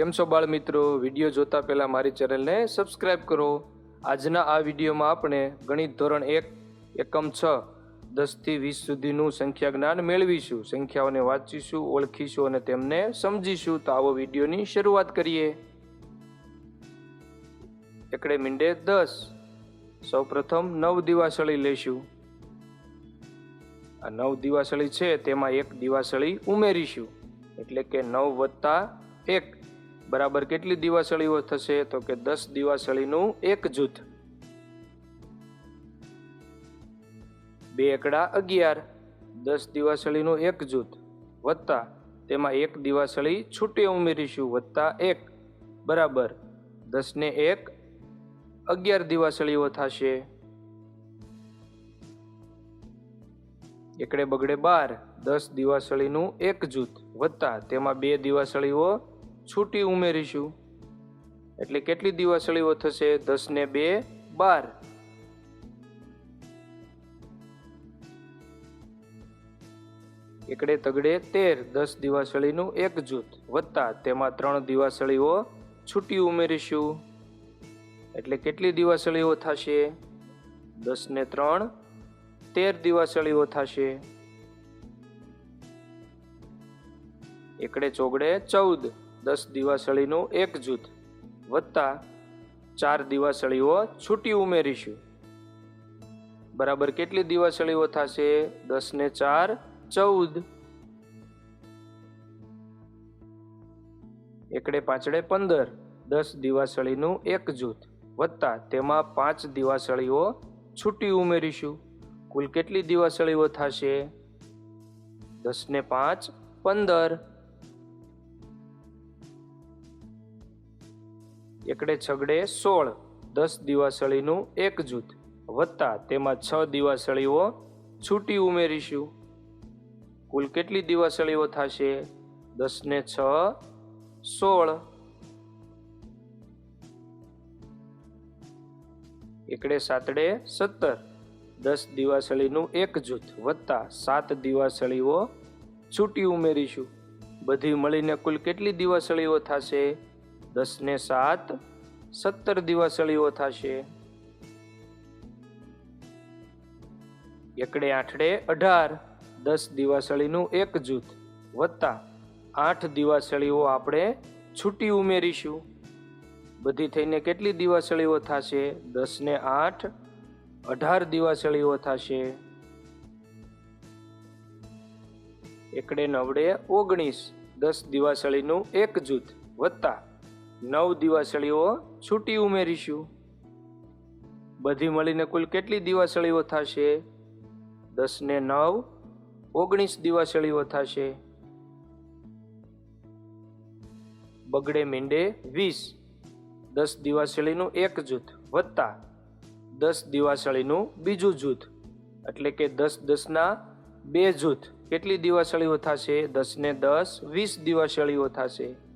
કેમ છો બાળ મિત્રો વીડિયો જોતા પહેલાં મારી ચેનલને સબસ્ક્રાઈબ કરો. આજના આ વિડીયોમાં આપણે ગણિત ધોરણ એક, એકમ છ દસથી વીસ સુધીનું સંખ્યા જ્ઞાન મેળવીશું. સંખ્યાઓને વાંચીશું, ઓળખીશું અને તેમને સમજીશું. તો આવો વિડીયોની શરૂઆત કરીએ. એકડે મીંડે દસ. સૌપ્રથમ નવ દિવાસળી લઈશું આ નવ દિવાસળી છે, તેમાં એક દિવાસળી ઉમેરીશું. એટલે કે નવ વત્તા એક. બરાબર કેટલી દિવાસળીઓ થશે? તો કે દસ દિવાસળીનું એક જૂથ. બે એકડા અગિયાર. દસ દિવાસળીનું એક જૂથ. વત્તા તેમાં એક દિવાસળી છૂટી ઉમેરીશું. વત્તા એક. બરાબર. દસને એક અગિયાર દિવાસળીઓ થશે. એકડે બગડે બાર. દસ દિવાસળીનું એક જૂથ. વત્તા તેમાં બે દિવાસળીઓ છૂટી ઉમેરીશું. એટલે કેટલી દિવાસળીઓ થશે? દસ ને બે, બાર. એકડે તગડે તેર, દસ દિવાસળીનું એક જૂથ. વત્તા તેમાં ત્રણ દિવાસળીઓ છૂટી ઉમેરીશું. એટલે કેટલી દિવાસળીઓ થશે? દસ ને ત્રણ, તેર દિવાસળીઓ થશે. એકડે ચોગડે ચૌદ. દસ દિવાસળીનું એક જૂથ વત્તા ચાર દિવાસળીઓ છૂટી ઉમેરીશું. બરાબર કેટલી દિવાસળીઓ થશે? દસ ને ચાર, ચૌદ. એકડે પાંચડે પંદર. દસ દિવાસળીનું એક જૂથ વત્તા તેમાં પાંચ દિવાસળીઓ છૂટી ઉમેરીશું. કુલ કેટલી દિવાસળીઓ થશે? દસ ને પાંચ, પંદર. એકડે છગડે સોળ, દસ દિવાસળીનું એક જૂથ. વત્તા તેમાં છ દિવાસળીઓ છૂટી ઉમેરીશું. કુલ કેટલી દિવાસળીઓ થશે? દસ ને છ, સોળ. એકડે સાતડે સત્તર, દસ દિવાસળીનું એક જૂથ. વત્તા સાત દિવાસળીઓ છૂટી ઉમેરીશું. બધી મળીને કુલ કેટલી દિવાસળીઓ થશે? દસ ને સાત, સત્તર દિવાસળીઓ થશે. એકડે આઠડે અઢાર, દસ દિવાસળીનું એક જૂથ વત્તા આઠ દિવાસળીઓ આપણે છૂટી ઉમેરીશું. બધી થઈને કેટલી દિવાસળીઓ થશે? દસ ને આઠ, અઢાર દિવાસળીઓ થશે. એકડે નવડે ઓગણીસ, દસ દિવાસળીનું એક જૂથ વત્તા નવ દિવાસળીઓ છૂટી ઉમેરીશું. બધી મળીને કુલ કેટલી દિવાસળીઓ થશે? દસ ને નવ, ઓગણીસ દિવાસળીઓ થશે. બગડે મીંડે વીસ. દસ દિવાસળીનું એક જૂથ વત્તા દસ દિવાસળીનું બીજું જૂથ. એટલે કે દસ દસના બે જૂથ. કેટલી દિવાસળીઓ થશે? દસ ને દસ, વીસ દિવાસળીઓ થશે.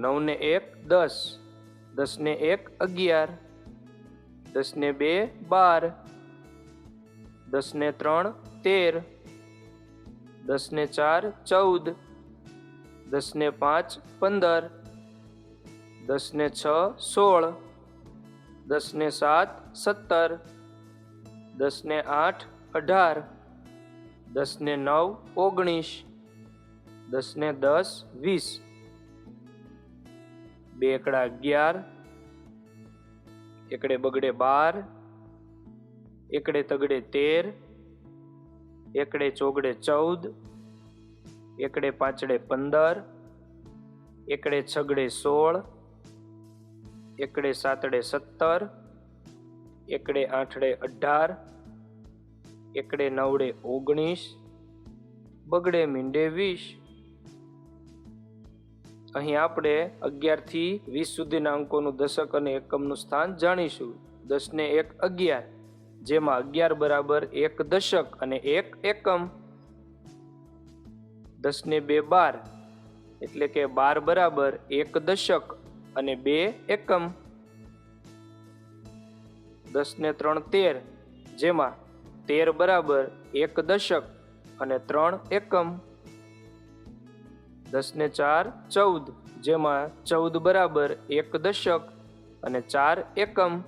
નવ ને એક, દસ. દસ ને એક, અગિયાર. દસ ને બે, બાર. દસ ને ત્રણ, તેર. દસ ને ચાર, ચૌદ. દસ ને પાંચ, પંદર. દસ ને છ, સોળ. દસ ને સાત, સત્તર. દસ ને આઠ, અઢાર. દસ ને નવ, ઓગણીસ. દસ ને દસ, વીસ. બે એકડા અગિયાર, એકડે બગડે બાર, એકડે તગડે તેર, એકડે ચોગડે ચૌદ, એકડે પાંચડે પંદર, એકડે છગડે સોળ, એકડે સાતડે સત્તર, એકડે આઠડે અઢાર, એકડે નવડે ઓગણીસ, બગડે મીંડે વીસ અહીં આપણે અગિયારથી વીસ સુધીના અંકોનું દશક અને એકમનું સ્થાન જાણીશું. દસ ને એક અગિયાર, જેમાં અગિયાર બરાબર એક દશક અને એક એકમ. દસ ને બે બાર, એટલે કે બાર બરાબર એક દશક અને બે એકમ. દસ ને ત્રણ તેર, જેમાં તેર બરાબર એક દશક અને ત્રણ એકમ. દસ ને ચાર ચૌદ. જેમાં ચૌદ બરાબર એક દશક અને ચાર એકમ.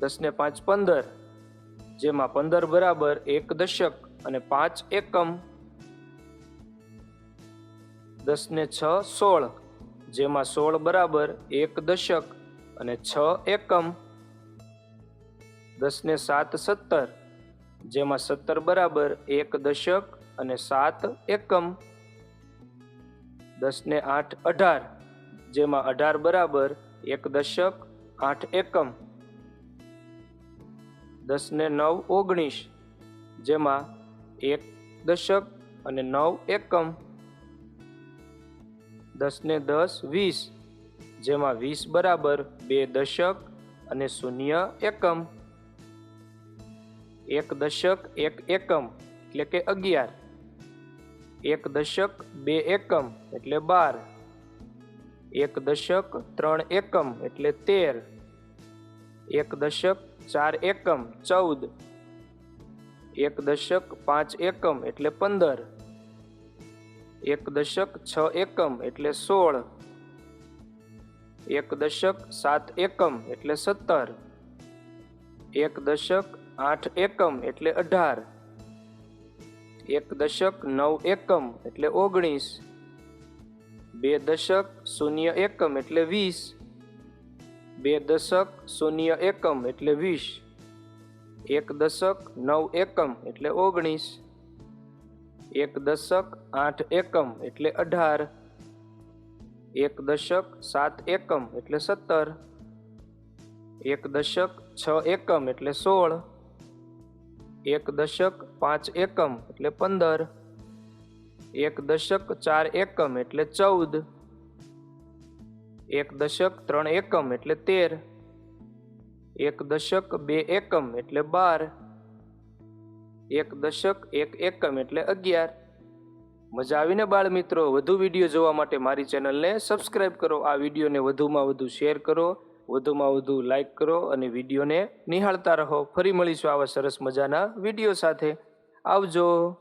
દસ ને પાંચ પંદર. જેમાં પંદર બરાબર એક દશક અને પાંચ એકમ. દસ ને છ સોળ. જેમાં સોળ બરાબર એક દશક અને છ એકમ. દસ ને સાત સત્તર. જેમાં સત્તર બરાબર એક દશક અને સાત એકમ. દસ ને આઠ અઢાર, જેમાં અઢાર બરાબર એક દશક આઠ એકમ. દસ ને નવ ઓગણીસ, જેમાં એક દશક અને નવ એકમ. દસ ને દસ વીસ, જેમાં વીસ બરાબર બે દશક અને શૂન્ય એકમ. એક દશક એક એકમ, એટલે કે અગિયાર. એક દશક, બે એકમ, એટલે બાર. એક દશક, ત્રણ એકમ, એટલે તેર. એક દશક, ચાર એકમ, ચૌદ. એક દશક, પાંચ એકમ, એટલે પંદર. એક દશક, છ એકમ, એટલે સોળ. એક દશક, સાત એકમ, એટલે સત્તર. એક દશક, આઠ એકમ, એટલે અઢાર. એક દશક નવ એકમ એટલે ઓગણીસ. બે દશક શૂન્ય એકમ એટલે વીસ. બે દશક શૂન્ય એકમ એટલે વીસ. એક દશક નવ એકમ એટલે ઓગણીસ. એક દશક આઠ એકમ એટલે અઢાર. એક દશક સાત એકમ એટલે સત્તર. એક દશક છ એકમ એટલે સોળ. એક દશક પાંચ એકમ એટલે પંદર. એક દશક ચાર એકમ એટલે ચૌદ. એક દશક ત્રણ એકમ એટલે તેર. એક દશક બે એકમ એટલે બાર. એક દશક એક એકમ એટલે અગિયાર. મજા આવીને બાળ મિત્રો, વધુ વીડિયો જોવા માટે મારી ચેનલને સબસ્ક્રાઈબ કરો. આ વિડીયોને વધુમાં વધુ શેર કરો. વધુમાં વધુ લાઇક કરો અને વિડીયોને નિહાળતા રહો. ફરી મળીશું આવા સરસ મજાના વીડિયો સાથે. આવજો.